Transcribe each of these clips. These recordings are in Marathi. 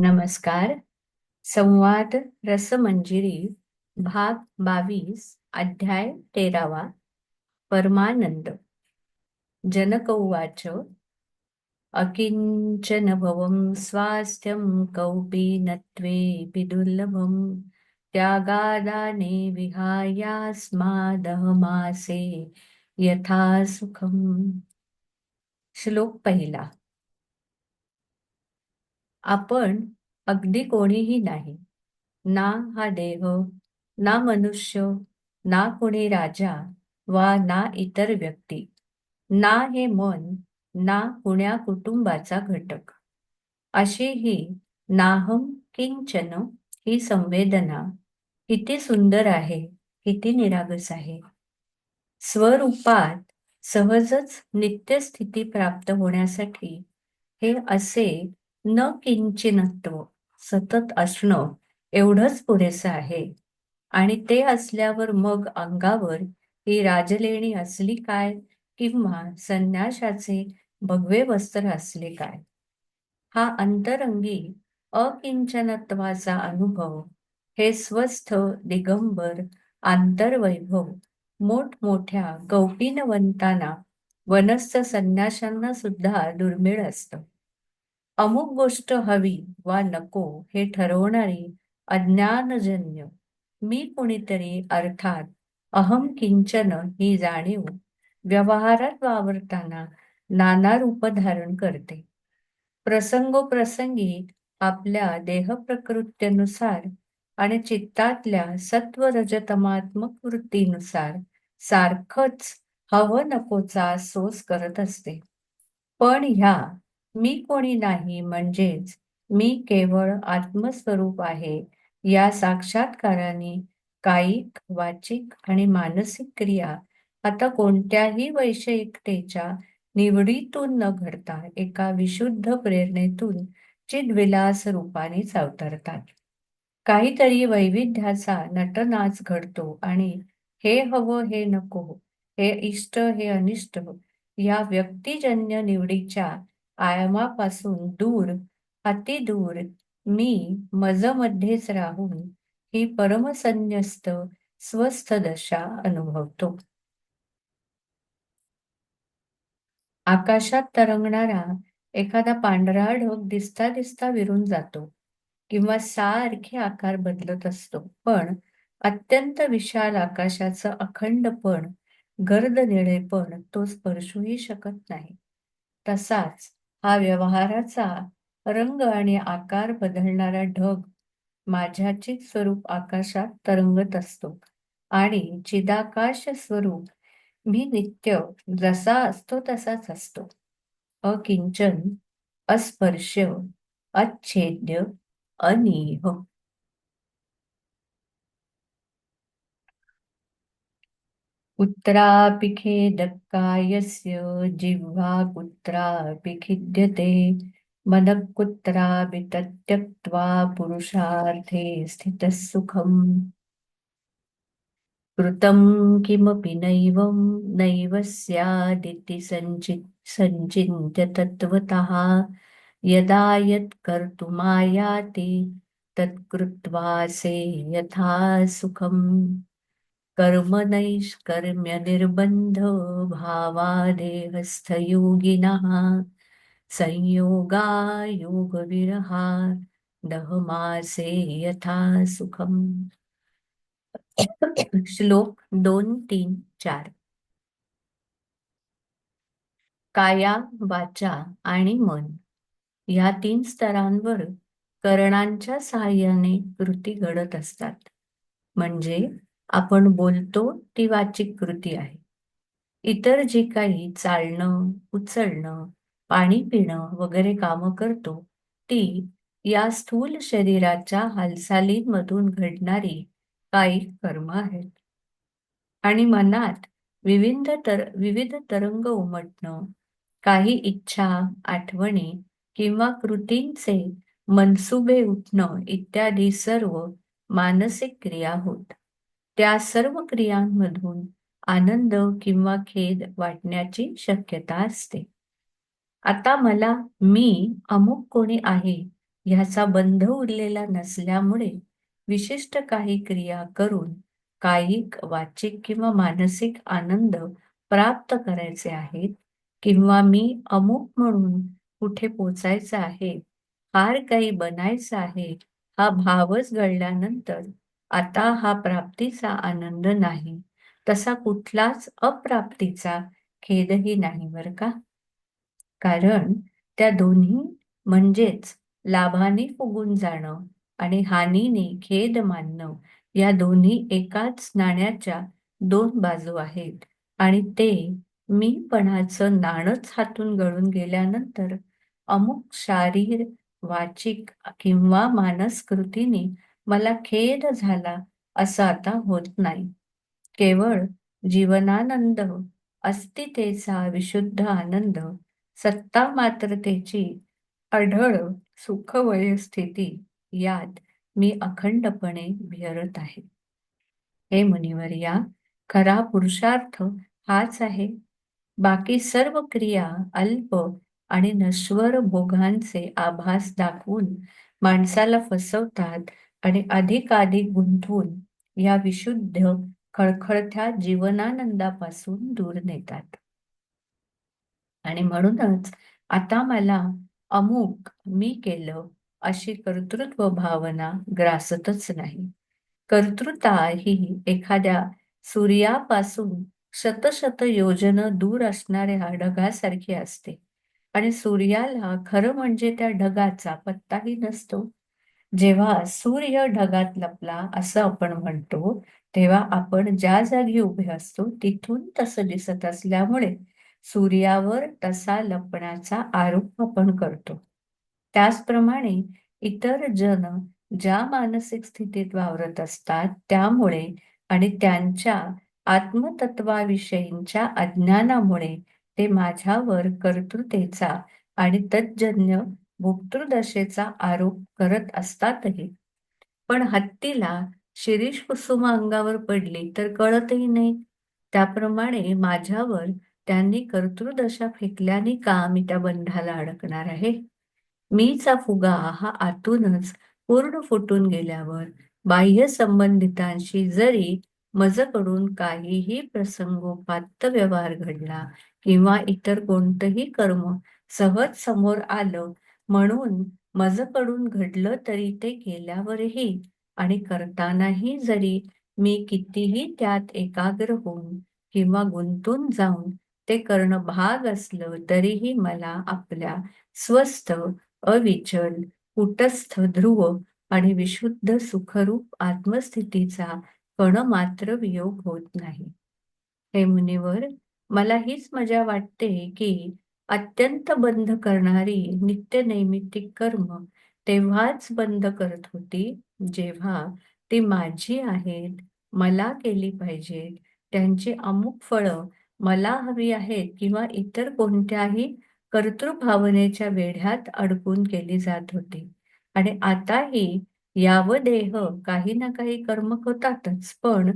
नमस्कार. संवाद रसमंजिरी भाग बावीस अध्याय तेरावा. परमानंद. जनक उवाच अकिंचन भवं स्वास्थ्यं कौपीनत्वेऽपि दुर्लभं। त्यागादाने विहायास्मादहमासे यथा सुखम। श्लोक पहिला. आपण अगदी कोणीही नाही. ना हा देह ना मनुष्य ना कोणी राजा वा ना इतर व्यक्ती. ना हे मन ना कुण्या कुटुंबाचा घटक. अशी ही नाहम किंचन ही संवेदना किती सुंदर आहे किती निरागस आहे. स्वरूपात सहजच नित्यस्थिती प्राप्त होण्यासाठी हे असे न किंचिनत्व सतत असणं एवढंच पुरेसं आहे. आणि ते असल्यावर मग अंगावर ही राजलेणी असली काय किंवा संन्याशाचे भगवे वस्त्र असले काय? हा अंतरंगी अकिंचनत्वाचा अनुभव हे स्वस्थ दिगंबर आंतरवैभव मोठमोठ्या कौपिनवंतांना वनस्थ संन्याशांना सुद्धा दुर्मिळ असतं. अमुक गोष्ट हवी वा नको हे ठरवणारी अज्ञानजन्य. मी कुणीतरी अर्थात अहम किंचन ही जाणीव व्यवहारात वावरताना नाना रूप धारण करते. प्रसंगोप्रसंगी आपल्या देहप्रकृत्यनुसार आणि चित्तातल्या सत्वरजतमात्मक वृत्तीनुसार सारखच हवं नकोचा सोस करत असते. पण ह्या मी कोणी नाही म्हणजेच मी केवळ आत्मस्वरूप आहे. या साक्षात्काराने कायिक वाचिक आणि मानसिक क्रिया आता कोणत्याही वैषयिकतेच्या निवडीतून न घडता एका विशुद्ध प्रेरणेतून चिद्विलास रूपानेच अवतरतात. काहीतरी वैविध्याचा नटनाच घडतो आणि हे हवं हे नको हे इष्ट हे अनिष्ट या व्यक्तिजन्य निवडीच्या आयामापासून दूर अतिदूर मी मजमध्येच राहून ही परमसन्यस्त स्वस्थ दशा अनुभवतो. आकाशात तरंगणारा एखादा पांढरा ढग दिसता दिसता विरून जातो किंवा सारखे आकार बदलत असतो पण अत्यंत विशाल आकाशाचं अखंडपण गर्द निळेपण तो स्पर्शूही शकत नाही. तसाच हा व्यवहाराचा रंग आणि आकार बदलणारा ढग माझ्याचे स्वरूप आकाशात तरंगत असतो. आणि चिदाकाश स्वरूप मी नित्य जसा असतो तसाच असतो. अकिंचन अस्पर्श अच्छेद्य अनिह. कुत्रापि खेदकायस्य जिह्वा कुत्रापि खिद्यते मनः कुत्रापि तत्यक्त्वा पुरुषार्थे स्थितः सुखम्। कृतं किमपि नैवं नैव स्यादिति सञ्चि सञ्चिन्त्य तत्त्वतः। यदा यत् कर्तुमायाति तत्कृत्वा से यथा सुखम्। कर्मनैष्कर्म्य निर्बन्ध भावादेहस्थयोगिनः संयोगा दह दहमासे यथा सुखम। श्लोक दोन तीन चार. काया वाचा आणि मन या तीन स्तरांवर करणांच्या सहाय्याने कृती घडत असतात. म्हणजे आपण बोलतो ती वाचिक कृती आहे. इतर जी काही चालणं उचलणं पाणी पिणं वगैरे कामं करतो ती या स्थूल शरीराच्या हालचालींमधून घडणारी काही कर्म आहेत. आणि मनात विविध तर विविध तरंग उमटणं काही इच्छा आठवणी किंवा कृतींचे मनसुबे उठणं इत्यादी सर्व मानसिक क्रिया होत. त्या सर्व क्रियांमधून आनंद किंवा खेद वाटण्याची शक्यता असते. आता मला मी अमुक कोणी आहे ह्याचा बंध उरलेला नसल्यामुळे विशिष्ट काही क्रिया करून कायिक वाचिक किंवा मानसिक आनंद प्राप्त करायचे आहेत किंवा मी अमुक म्हणून कुठे पोचायचं आहे फार काही बनायचं आहे हा भावच घडल्यानंतर आता हा प्राप्तीचा आनंद नाही. तसा कुठलाच अप्राप्तीचा खेदही नाही बर का? कारण त्या दोन्ही म्हणजेच लाभाने फुगून जाणं आणि हानीने खेद मानणं या दोन्ही एकाच नाण्याच्या दोन बाजू आहेत. आणि ते मीपणाचं नाणच हातून गळून गेल्यानंतर अमुक शारीर वाचिक किंवा मानसकृतीने मला खेद झाला असं आता होत नाही. केवळ जीवनानंद अस्तितेचा विशुद्ध आनंद सत्ता मात्रतेची अढळ सुखवय स्थिती यात मी अखंडपणे विहरत आहे. हे मुनिवर या खरा पुरुषार्थ हाच आहे. बाकी सर्व क्रिया अल्प आणि नश्वर भोगांचे आभास दाखवून माणसाला फसवतात आणि अधिकाधिक गुंतवून या विशुद्ध खळखळत्या जीवनानंदापासून दूर नेतात. आणि म्हणूनच आता मला अमुक मी केलं अशी कर्तृत्व भावना ग्रासतच नाही. कर्तृता ही एखाद्या सूर्यापासून शतशत योजन दूर असणाऱ्या ढगासारखी असते. आणि सूर्याला खरं म्हणजे त्या ढगाचा पत्ताही नसतो. जेव्हा सूर्य ढगात लपला असं आपण म्हणतो तेव्हा आपण ज्या जागी उभे असतो तिथून तसं दिसत असल्यामुळे सूर्यावर तसा लपण्याचा आरोप आपण करतो. त्याचप्रमाणे इतर जन ज्या मानसिक स्थितीत वावरत असतात त्यामुळे आणि त्यांच्या आत्मतत्वाविषयींच्या अज्ञानामुळे ते माझ्यावर कर्तृतेचा आणि तज्जन्य भोक्तृदशेचा आरोप करत असतातही. पण हत्तीला शिरीष कुसुम अंगावर पडली तर कळतही नाही. त्याप्रमाणे माझ्यावर त्यांनी कर्तृदशा फेकल्याने का मी त्या बंधाला अडकणार आहे? मीचा फुगा हा आतूनच पूर्ण फुटून गेल्यावर बाह्य संबंधितांशी जरी मजकडून काहीही प्रसंगोपात्त व्यवहार घडला किंवा इतर कोणतंही कर्म सहज समोर आलं म्हणून मजकडून घडलं तरी ते केल्यावरही आणि करतानाही जरी मी कितीही त्यात एकाग्र होऊन किंवा गुंतून जाऊन ते करणं भाग असलं तरीही मला आपल्या स्वस्थ अविचल कुटस्थ ध्रुव आणि विशुद्ध सुखरूप आत्मस्थितीचा कण मात्र वियोग होत नाही. हे मुनिवर मला हीच मजा वाटते की अत्यंत बंध करणारी नित्य नैमित्तिक कर्म तेव्हाच बंद करत होती जेव्हा ती माझी आहेत मला केली पाहिजेत. त्यांची अमुक फळं मला हवी आहेत किंवा इतर कोणत्याही कर्तृभावनेच्या वेढ्यात अडकून केली जात होती. आणि आताही याव देह काही ना काही कर्म होतातच पण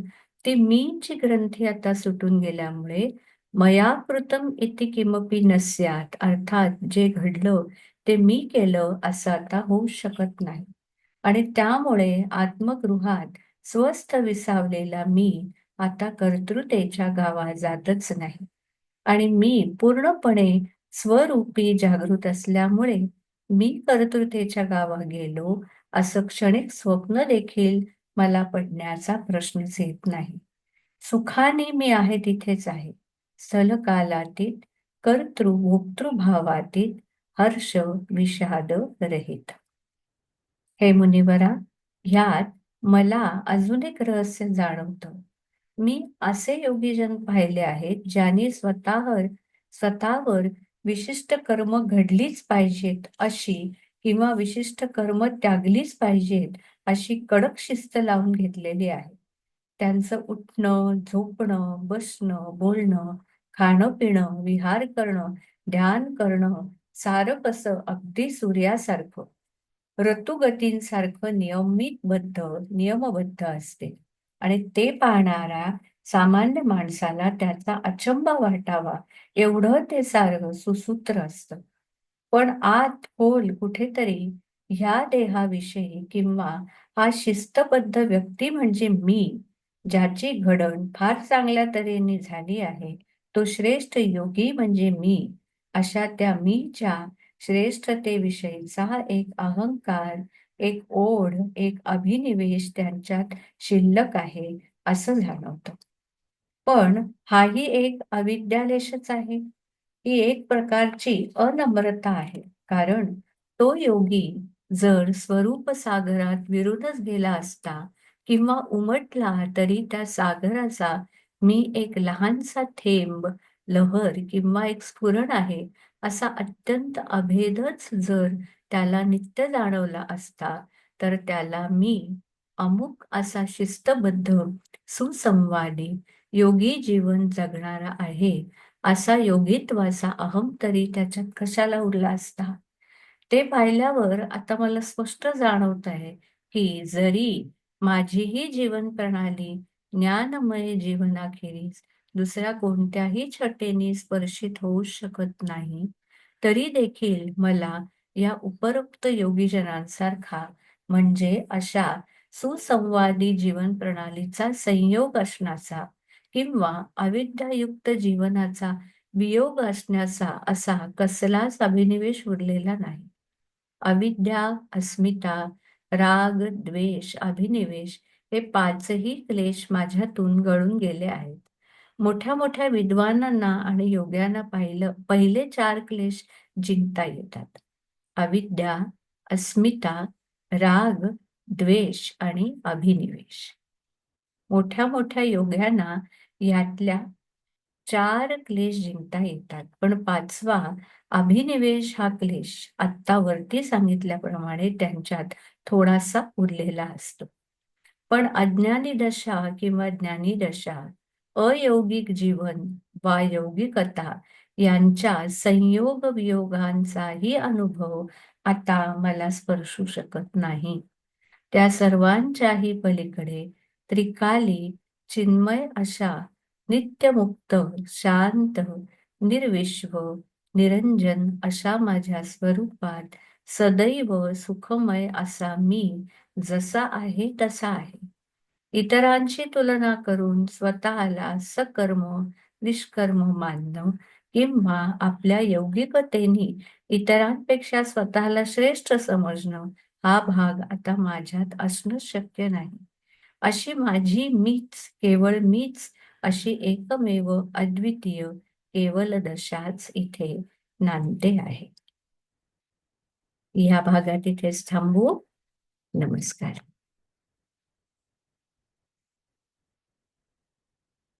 ती मीची ग्रंथी आता सुटून गेल्यामुळे मया कृतम इति किमपी नस्यात अर्थात जे घडलं ते मी केलं असं आता होऊ शकत नाही. आणि त्यामुळे आत्मगृहात स्वस्थ विसावलेला मी आता कर्तृतेच्या गावा जातच नाही. आणि मी पूर्णपणे स्वरूपी जागृत असल्यामुळे मी कर्तृतेच्या गावा गेलो असं क्षणिक स्वप्न देखील मला पडण्याचा प्रश्नच येत नाही. सुखाने मी आहे तिथेच आहे. सलकालातीत कर्तृ भोक्तृभावातीत हर्ष विषाद रहित. हे मुनिवरा ह्यात मला अजून एक रहस्य जाणवतं. मी असे योगीजन पाहिले आहेत ज्यांनी स्वतःवर स्वतःवर विशिष्ट कर्म घडलीच पाहिजेत अशी किंवा विशिष्ट कर्म त्यागलीच पाहिजेत अशी कडक शिस्त लावून घेतलेली आहे. त्यांचं उठणं झोपणं बसणं बोलणं खाणं पिणं विहार करणं ध्यान करणं सारं कसं अगदी सूर्यासारखं. ऋतुगतींसारखं नियमितबद्ध नियमबद्ध असते. आणि ते पाहणाऱ्या सामान्य माणसाला त्याचा अचंब वाटावा एवढं ते सारं सुसूत्र असतं. पण आत खोल कुठेतरी ह्या देहाविषयी किंवा हा शिस्तबद्ध व्यक्ती म्हणजे मी ज्याची घडण फार चांगल्या तऱ्हेने झाली आहे तो श्रेष्ठ योगी म्हणजे मी. अशा त्या मीच्या श्रेष्ठतेविषयीचा एक अहंकार एक ओढ एक अभिनिवेश त्यांच्यात शिल्लक आहे असं जाणवतं पण हाही एक अविद्यालेशच आहे. ही एक प्रकारची अनम्रता आहे. कारण तो योगी जर स्वरूप सागरात विरुद्धच गेला असता किंवा उमटला तरी त्या सागराचा मी एक लहानसा थेंब लहर किंवा एक स्फुरण आहे असा अत्यंत अभेदच जर त्याला नित्य जाणवला असता तर त्याला मी अमुक असा शिस्तबद्ध सुसंवादी योगी जीवन जगणारा आहे असा योगित्वाचा अहम तरी त्याच्यात कशाला उरला असता? ते पाहिल्यावर आता मला स्पष्ट जाणवत आहे की जरी माझी ही जीवन प्रणाली ज्ञानमय जीवनाखेरीज. दुसऱ्या कोणत्याही छटेने स्पर्शित होऊ शकत नाही. तरी देखील मला या उपरोक्त योगीजनांसारखा म्हणजे अशा सुसंवादी जीवन प्रणालीचा संयोग असण्याचा किंवा अविद्यायुक्त जीवनाचा वियोग असण्याचा असा कसलाच अभिनिवेश उरलेला नाही. अविद्या अस्मिता राग द्वेष अभिनिवेश हे पाचही क्लेश माझ्यातून गळून गेले आहेत. मोठ्या मोठ्या विद्वानांना आणि योग्यांना पाहिलं पहिले चार क्लेश जिंकता येतात. अविद्या अस्मिता राग द्वेष आणि अभिनिवेश. मोठ्या मोठ्या योग्यांना यातल्या चार क्लेश जिंकता येतात. पण पाचवा अभिनिवेश हा क्लेश आत्तावरती सांगितल्याप्रमाणे त्यांच्यात थोडासा उरलेला असतो. पण अज्ञानी दशा किंवा ज्ञानी दशा अयौगिक जीवन वा यौगिकता यांच्या संयोग वियोगांचाही अनुभव आता मला स्पर्शू शकत नाही. त्या सर्वांच्याही पलीकडे त्रिकाली चिन्मय अशा नित्यमुक्त शांत निर्विश्व निरंजन अशा माझ्या स्वरूपात सदैव सुखमय असा मी जसा आहे तसा आहे. इतरांची तुलना करून स्वतःला सकर्म निष्कर्म मानणं किंवा आपल्या यौगिकतेने इतरांपेक्षा स्वतःला श्रेष्ठ समजणं हा भाग आता माझ्यात असणं शक्य नाही. अशी माझी मीच केवळ मीच अशी एकमेव अद्वितीय केवल दशाच इथे नांदते आहे. या भागात इथेच थांबू. नमस्कार